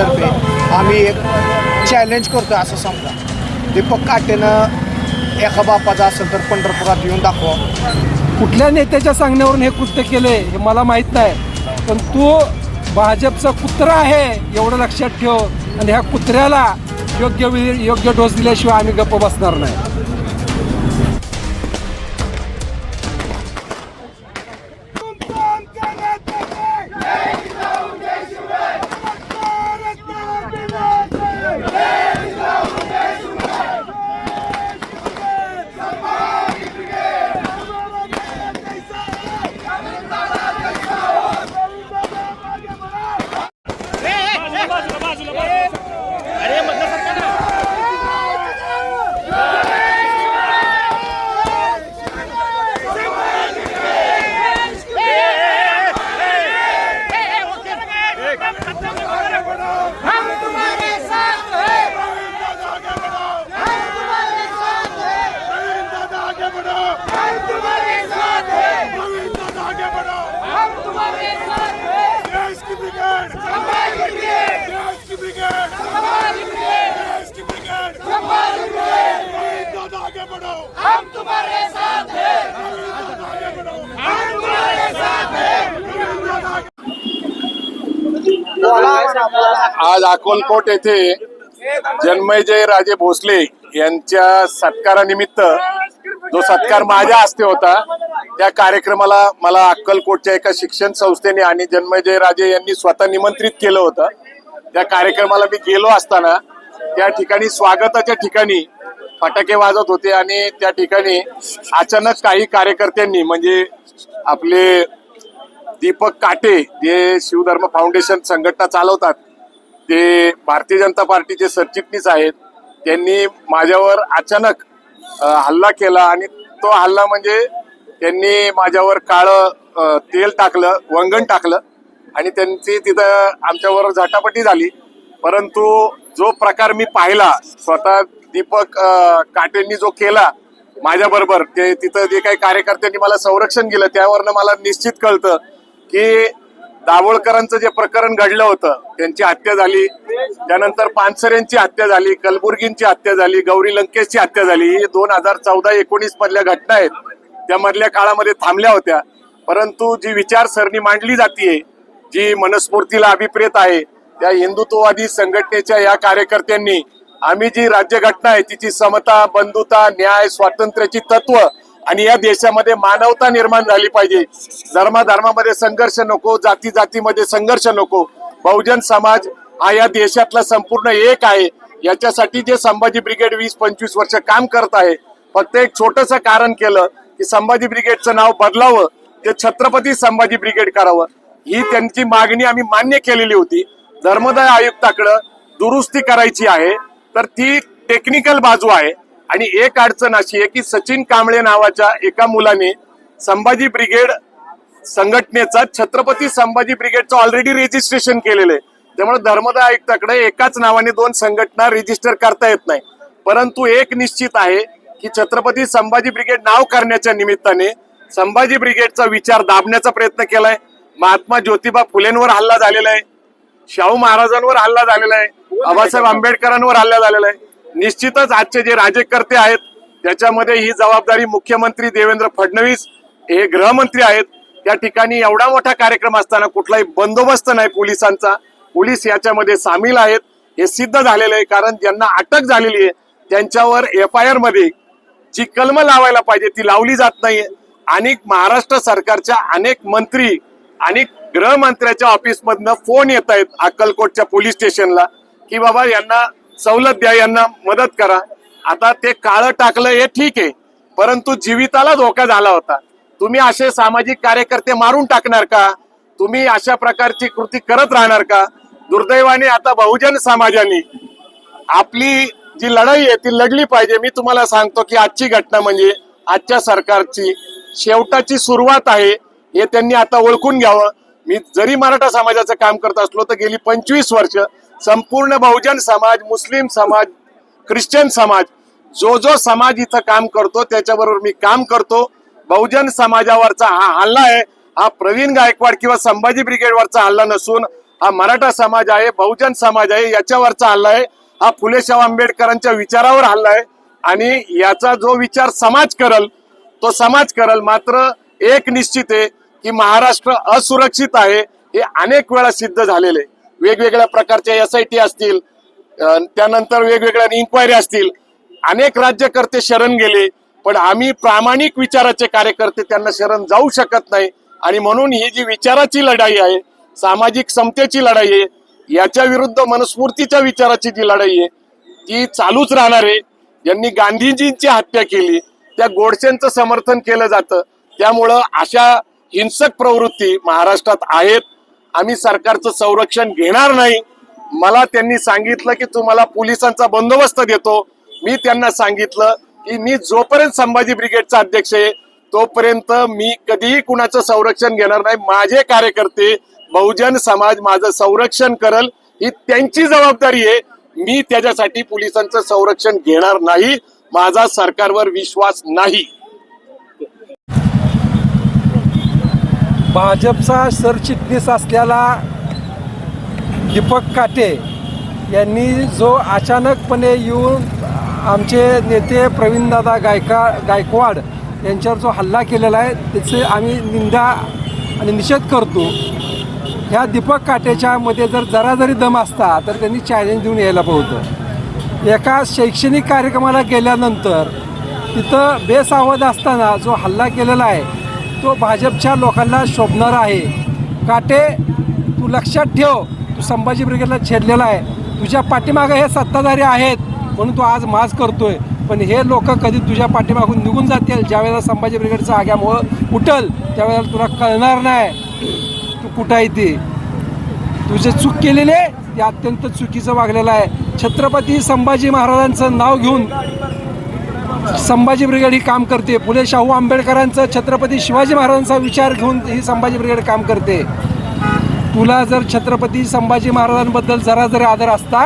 समाजातर्फे आम्ही एक चॅलेंज करतो असं समजा. दीपक काटेनं एका बापाचा असेल तर पंढरपुरात येऊन दाखवा. कुठल्या नेत्याच्या सांगण्यावरून हे कृत्य केले हे मला माहीत नाही. पण तू भाजपचा कुत्रा आहे एवढं लक्षात ठेव. आणि ह्या कुत्र्याला योग्य वेळी योग्य डोस दिल्याशिवाय आम्ही गप्प बसणार नाही. आज अकोलकोट येथे जन्मयजय राजे भोसले यांच्या सत्कारानिमित्त जो सत्कार माझ्या हस्ते होता त्या कार्यक्रमाला मला अक्कलकोटच्या एका शिक्षण संस्थेने आणि जन्मयजय राजे यांनी स्वतः निमंत्रित केलं होतं. त्या कार्यक्रमाला मी गेलो असताना त्या ठिकाणी स्वागताच्या ठिकाणी फटाके वाजत होते आणि त्या ठिकाणी अचानक काही कार्यकर्त्यांनी म्हणजे आपले दीपक काटे जे शिवधर्म फाउंडेशन संघटना चालवतात ते भारतीय जनता पार्टीचे सरचिटणीस आहेत. त्यांनी माझ्यावर अचानक हल्ला केला आणि तो हल्ला म्हणजे त्यांनी माझ्यावर काळं तेल टाकलं वंगण टाकलं आणि त्यांची तिथं आमच्यावर झटापटी झाली. परंतु जो प्रकार मी पाहिला स्वतः दीपक काटेंनी जो केला माझ्याबरोबर ते तिथं जे काही कार्यकर्त्यांनी मला संरक्षण केलं त्यावरनं मला निश्चित कळतं की दाभोळकरांचं जे प्रकरण घडलं होतं त्यांची हत्या झाली. त्यानंतर पानसरेंची हत्या झाली कलबुर्गींची हत्या झाली गौरी लंकेशची हत्या झाली. ही दोन हजार चौदा एकोणीस मधल्या घटना आहेत. त्या मधल्या काळामध्ये थांबल्या होत्या. परंतु जी विचारसरणी मांडली जाते जी मनस्फूर्तीला अभिप्रेत आहे त्या हिंदुत्ववादी संघटनेच्या या कार्यकर्त्यांनी आम्ही जी राज्यघटना आहे तिची समता बंधुता न्याय स्वातंत्र्याची तत्व आणि या देशामध्ये मानवता निर्माण झाली पाहिजे. धर्माधर्मामध्ये संघर्ष नको जाती जातीमध्ये संघर्ष नको. बहुजन समाज हा या देशातला संपूर्ण एक आहे. याच्यासाठी जे संभाजी ब्रिगेड वीस पंचवीस वर्ष काम करत आहे फक्त एक छोटस कारण केलं की संभाजी ब्रिगेडचं नाव बदलावं ते छत्रपती संभाजी ब्रिगेड करावं. ही त्यांची मागणी आम्ही मान्य केलेली होती. धर्मदाय आयुक्ताकडं दुरुस्ती करायची आहे तर ती टेक्निकल बाजू आहे. आणि एक अडचण अशी आहे की सचिन कांबळे नावाच्या एका मुलाने संभाजी ब्रिगेड संघटनेचा छत्रपती संभाजी ब्रिगेडचं ऑलरेडी रजिस्ट्रेशन केलेलं आहे. त्यामुळे धर्मदाय आयुक्ताकडे एकाच नावाने दोन संघटना रजिस्टर करता येत नाही. परंतु एक निश्चित आहे की छत्रपती संभाजी ब्रिगेड नाव करण्याच्या निमित्ताने संभाजी ब्रिगेडचा विचार दाबण्याचा प्रयत्न केलाय. महात्मा ज्योतिबा फुलेंवर हल्ला झालेला आहे. शाहू महाराजांवर हल्ला झालेला आहे. बाबासाहेब आंबेडकरांवर हल्ला झालेला आहे. निश्चितच आजचे जे राज्यकर्ते आहेत त्याच्यामध्ये ही जबाबदारी मुख्यमंत्री देवेंद्र फडणवीस हे गृहमंत्री आहेत. त्या ठिकाणी एवढा मोठा कार्यक्रम असताना कुठलाही बंदोबस्त नाही पोलिसांचा. पोलीस याच्यामध्ये सामील आहेत. हे सिद्ध झालेलं आहे कारण ज्यांना अटक झालेली आहे त्यांच्यावर एफ आय आरमध्ये जी कलम लावायला पाहिजे ती लावली जात नाहीये. आणि महाराष्ट्र सरकारच्या अनेक मंत्री आणि गृहमंत्र्याच्या ऑफिसमधनं फोन येत आहेत अक्कलकोटच्या पोलीस स्टेशनला की बाबा यांना सवलत द्या यांना मदत करा. आता ते काळं टाकलं हे ठीक आहे. परंतु जीविताला धोका झाला होता. तुम्ही असे सामाजिक कार्यकर्ते मारून टाकणार का? तुम्ही अशा प्रकारची कृती करत राहणार का? दुर्दैवाने आता बहुजन समाजाने आपली जी लढाई आहे ती लढली पाहिजे. मी तुम्हाला सांगतो की आजची घटना म्हणजे आजच्या सरकारची शेवटाची सुरुवात आहे हे त्यांनी आता ओळखून घ्यावं. मी जरी मराठा समाजाचं काम करत असलो तर गेली पंचवीस वर्ष संपूर्ण बहुजन समाज मुस्लिम समाज ख्रिश्चन समाज जो जो समाज इथं काम करतो त्याच्याबरोबर मी काम करतो. बहुजन समाजावरचा हा हल्ला आहे. हा प्रवीण गायकवाड किंवा संभाजी ब्रिगेडवरचा हल्ला नसून हा मराठा समाज आहे बहुजन समाज आहे याच्यावरचा हल्ला आहे. हा फुलेशाह आंबेडकरांच्या विचारावर हल्ला आहे. आणि याचा जो विचार समाज करल तो समाज करल मात्र एक निश्चित आहे की महाराष्ट्र असुरक्षित आहे हे अनेक वेळा सिद्ध झालेले वेगवेगळ्या प्रकारच्या एस आय टी असतील त्यानंतर वेगवेगळ्या इन्क्वायरी असतील. अनेक राज्यकर्ते शरण गेले पण आम्ही प्रामाणिक विचाराचे कार्यकर्ते त्यांना शरण जाऊ शकत नाही. आणि म्हणून ही जी विचाराची लढाई आहे सामाजिक समतेची लढाई आहे याच्या विरुद्ध मनस्फूर्तीच्या विचाराची जी लढाई आहे ती चालूच राहणार आहे. ज्यांनी गांधीजींची हत्या केली त्या गोडसेंचं समर्थन केलं जातं. त्यामुळं अशा हिंसक प्रवृत्ती महाराष्ट्रात आहेत. आम्ही सरकारचं संरक्षण घेणार नाही. मला त्यांनी सांगितलं की तुम्हाला पोलिसांचा बंदोबस्त देतो. मी त्यांना सांगितलं की मी जोपर्यंत संभाजी ब्रिगेडचा अध्यक्ष आहे तोपर्यंत मी कधीही कुणाचं संरक्षण घेणार नाही. माझे कार्यकर्ते बहुजन समाज माझं संरक्षण करल ही त्यांची जबाबदारी आहे. मी त्याच्यासाठी पोलिसांचं संरक्षण घेणार नाही. माझा सरकारवर विश्वास नाही. भाजपचा सरचिटणीस असलेला दीपक काटे यांनी जो अचानकपणे येऊन आमचे नेते प्रवीणदादा गायका गायकवाड यांच्यावर जो हल्ला केलेला आहे त्याचे आम्ही निंदा आणि निषेध करतो. ह्या दीपक काटेच्यामध्ये जर जरा जरी दम असता तर त्यांनी चॅलेंज देऊन यायला पाहतं एका शैक्षणिक कार्यक्रमाला गेल्यानंतर तिथं बेसावध असताना जो हल्ला केलेला आहे तो भाजपच्या लोकांना शोभणार आहे. काटे तू लक्षात ठेव तू संभाजी ब्रिगेडला छेडलेला आहे. तुझ्या पाठीमागं हे सत्ताधारी आहेत म्हणून तू आज माज करतोय. पण हे लोक कधी तुझ्या पाठीमागून निघून जातील ज्यावेळेला संभाजी ब्रिगेडचा आग्यामुळं उठल त्यावेळेला तुला कळणार नाही. तू कुठं आहे ती? तुझे चूक केलेली आहे ते अत्यंत चुकीचं वागलेलं आहे. छत्रपती संभाजी महाराजांचं नाव घेऊन संभाजी ब्रिगेड ही काम करते. फुले शाहू आंबेडकरांचं छत्रपती शिवाजी महाराजांचा विचार घेऊन ही संभाजी ब्रिगेड काम करते. तुला जर छत्रपती संभाजी महाराजांबद्दल जरा जरी आदर असता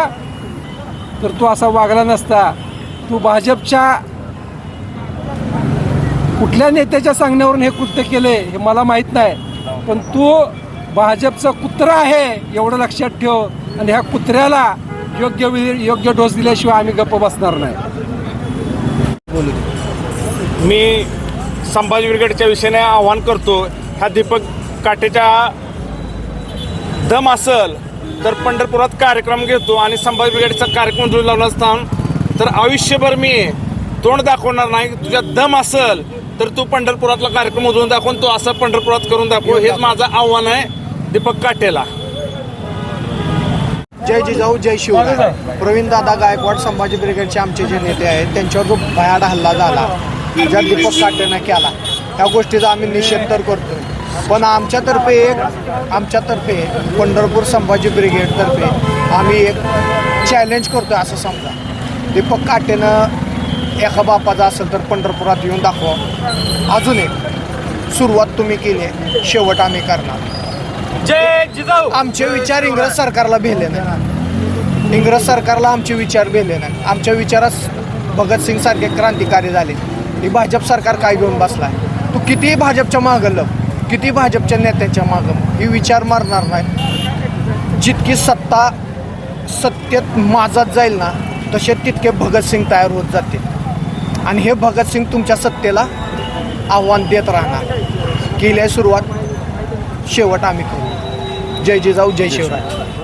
तर तू असा वागला नसता. तू भाजपच्या कुठल्या नेत्याच्या सांगण्यावरून हे कृत्य केले हे मला माहीत नाही. पण तू भाजपचा कुत्रा आहे एवढं लक्षात ठेव. आणि ह्या कुत्र्याला योग्य वेळी योग्य डोस दिल्याशिवाय आम्ही गप्प बसणार नाही. मी संभाजी ब्रिगेडच्या विषयाने आव्हान करतो ह्या दीपक काटेच्या दम असल तर पंढरपुरात कार्यक्रम घेतो आणि संभाजी ब्रिगेडचा कार्यक्रम जुळू लावला असताना तर आयुष्यभर मी तोंड दाखवणार नाही तुझ्या दम असल तर तू पंढरपुरातला कार्यक्रम उजवून दाखवून तो असं पंढरपुरात करून दाखव. हेच माझं आव्हान आहे दीपक काटेला. जय जिजाऊ जय शिवराय प्रवीण दादा गायकवाड संभाजी ब्रिगेडचे आमचे जे नेते आहेत त्यांच्यावर जो भयाड हल्ला झाला ज्या दीपक काटेनं केला त्या गोष्टीचा आम्ही निषेध तर करतोय. पण आमच्यातर्फे एक आमच्यातर्फे पंढरपूर संभाजी ब्रिगेडतर्फे आम्ही एक चॅलेंज करतोय असं समजा. दीपक काटेनं एका बापाचा असेल तर पंढरपुरात येऊन दाखवा. अजून एक सुरुवात तुम्ही केली आहे शेवट आम्ही करणार. जय जिजाऊ. आमचे विचार इंग्रज सरकारला भेले नाही इंग्रज सरकारला आमचे विचार भेले नाही आमच्या विचारास भगतसिंग सारखे क्रांतिकारी झाले. ही भाजप सरकार काय घेऊन आहे तू कितीही भाजपच्या मागं लग किती भाजपच्या नेत्याच्या मागं ही विचार मारणार नाही. जितकी सत्ता सत्तेत माझत जाईल ना तसे तितके भगतसिंग तयार होत जाते आणि हे भगतसिंग तुमच्या सत्तेला आव्हान देत राहणार. केल्या सुरुवात. शेवट आम्ही करू. जय जिजाऊ जय शिवराय.